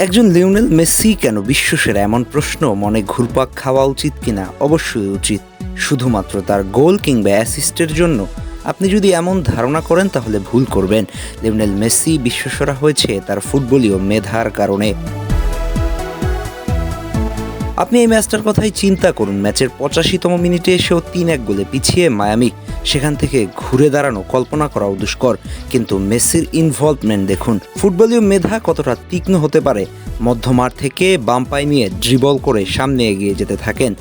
একজন Lionel Messi কেন বিশ্বসেরা এমন প্রশ্ন মনে ঘুরপাক খাওয়া উচিত কিনা? অবশ্যই উচিত। শুধুমাত্র তার গোল কিংবা অ্যাসিস্টের জন্য? আপনি যদি এমন ধারণা করেন তাহলে ভুল করবেন। লিওনেল মেসি বিশ্বসেরা হয়েছে তার ফুটবলীয় মেধার কারণে। আপনি এই ম্যাচটার কথাই চিন্তা করুন। ম্যাচের পঁচাশিতম মিনিটে এসেও তিন এক গোলে পিছিয়ে মায়ামি সেখান থেকে ঘুরে দাঁড়ানো কল্পনা করাও দুষ্কর। কিন্তু মেসির ইনভলভমেন্ট দেখুন, ফুটবলীয় মেধা কতটা তীক্ষ্ণ হতে পারে মধ্যমার থেকে বাম্পায় নিয়ে ড্রিবল করে সামনে এগিয়ে যেতে থাকেন।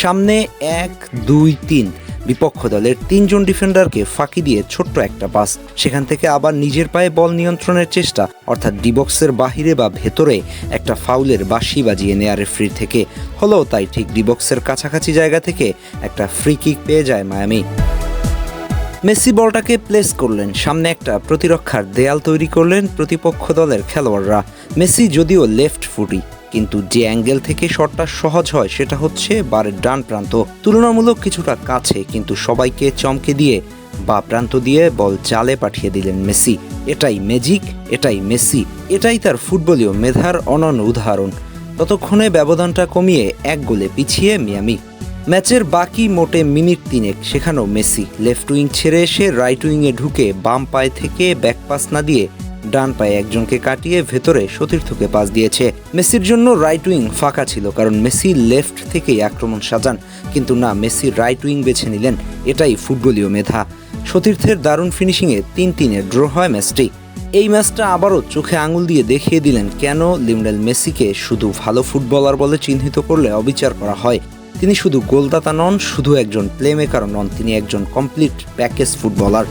সামনে এক, দুই, তিন বিপক্ষ দলের তিনজন ডিফেন্ডারকে ফাঁকি দিয়ে ছোট্ট একটা পাস। সেখান থেকে আবার নিজের পায়ে বল নিয়ন্ত্রণের চেষ্টা, অর্থাৎ ডিবক্সের বাহিরে বা ভেতরে একটা ফাউলের বাঁশি বাজিয়ে নেয়ার ফ্রি থেকে। হলেও তাই ঠিক ডিবক্সের কাছাকাছি জায়গা থেকে একটা ফ্রি কিক পেয়ে যায় মায়ামি। মেসি বলটাকে প্লেস করলেন, সামনে একটা প্রতিরক্ষার দেয়াল তৈরি করলেন প্রতিপক্ষ দলের খেলোয়াড়রা। মেসি যদিও লেফট ফুটি কিন্তু যে অ্যাঙ্গেল থেকে শটটা সহজ হয় সেটা হচ্ছে বারের ডান প্রান্ত। তুলনামূলক কিছুটা কাছে, কিন্তু সবাইকে চমকে দিয়ে বা প্রান্ত দিয়ে বল জালে পাঠিয়ে দিলেন মেসি। এটাই ম্যাজিক, এটাই মেসি, এটাই তার ফুটবলীয় মেধার অনন্য উদাহরণ। ততক্ষণে ব্যবধানটা কমিয়ে এক গোলে পিছিয়ে মিয়ামি। ম্যাচের বাকি মোটে মিনিট তিনেক সেখানেও মেসি লেফট উইং ছেড়ে এসে রাইট উইংয়ে ঢুকে বাম পায়ে থেকে ব্যাক পাস না দিয়ে ডান পায়ে একজনকে কাটিয়ে ভেতরে সতীর্থকে পাস দিয়েছে। মেসির জন্য রাইট উইং ফাঁকা ছিল কারণ মেসি লেফট থেকেই আক্রমণ সাজান, কিন্তু না, মেসি রাইট উইং বেছে নিলেন। এটাই ফুটবলীয় মেধা। সতীর্থের দারুণ ফিনিশিংয়ে তিন তিনে ড্র হয় ম্যাচটি। এই ম্যাচটা আবারও চোখে আঙুল দিয়ে দেখিয়ে দিলেন কেন লিওনেল মেসিকে শুধু ভালো ফুটবলার বলে চিহ্নিত করলে অবিচার করা হয়। তিনি শুধু গোলদাতা নন, শুধু একজন প্লেমেকার নন, তিনি একজন কমপ্লিট প্যাকেজ ফুটবলার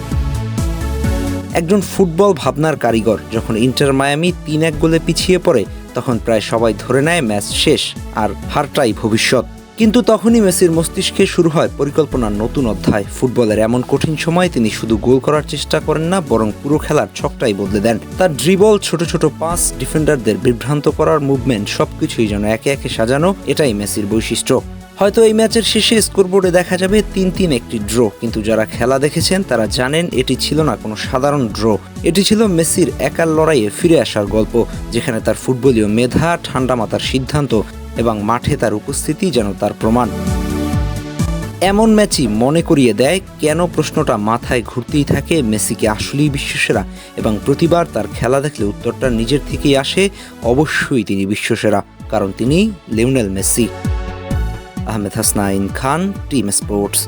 একজন ফুটবল ভাবনার কারিগর। যখন ইন্টার মায়ামি তিন এক গোলে পিছিয়ে পড়ে, তখন প্রায় সবাই ধরে নেয় ম্যাচ শেষ আর হারটাই ভবিষ্যৎ। কিন্তু তখনই মেসির মস্তিষ্কে শুরু হয় পরিকল্পনার নতুন অধ্যায়। ফুটবলের এমন কঠিন সময় তিনি শুধু গোল করার চেষ্টা করেন না, বরং পুরো খেলার ছকটাই বদলে দেন। তার ড্রিবল ছোট ছোট পাস ডিফেন্ডারদের বিভ্রান্ত করার মুভমেন্ট সবকিছুই যেন একে একে সাজানো, এটাই মেসির বৈশিষ্ট্য। হয়তো এই ম্যাচের শেষে স্কোরবোর্ডে দেখা যাবে তিন তিন একটি ড্র। কিন্তু যারা খেলা দেখেছেন, তারা জানেন এটি ছিল না কোনো সাধারণ ড্র। এটি ছিল মেসির একার লড়াইয়ে ফিরে আসার গল্প, যেখানে তার ফুটবলীয় মেধা ঠান্ডা মাথার সিদ্ধান্ত এবং মাঠে তার উপস্থিতি যেন তার প্রমাণ। এমন ম্যাচই মনে করিয়ে দেয় কেন প্রশ্নটা মাথায় ঘুরতেই থাকে মেসিকে আসলেই বিশ্বসেরা এবং প্রতিবার তার খেলা দেখলে উত্তরটা নিজের থেকেই আসে অবশ্যই তিনি বিশ্বসেরা, কারণ তিনি Lionel Messi. Ahmed Hasnain Khan, Dream Sports.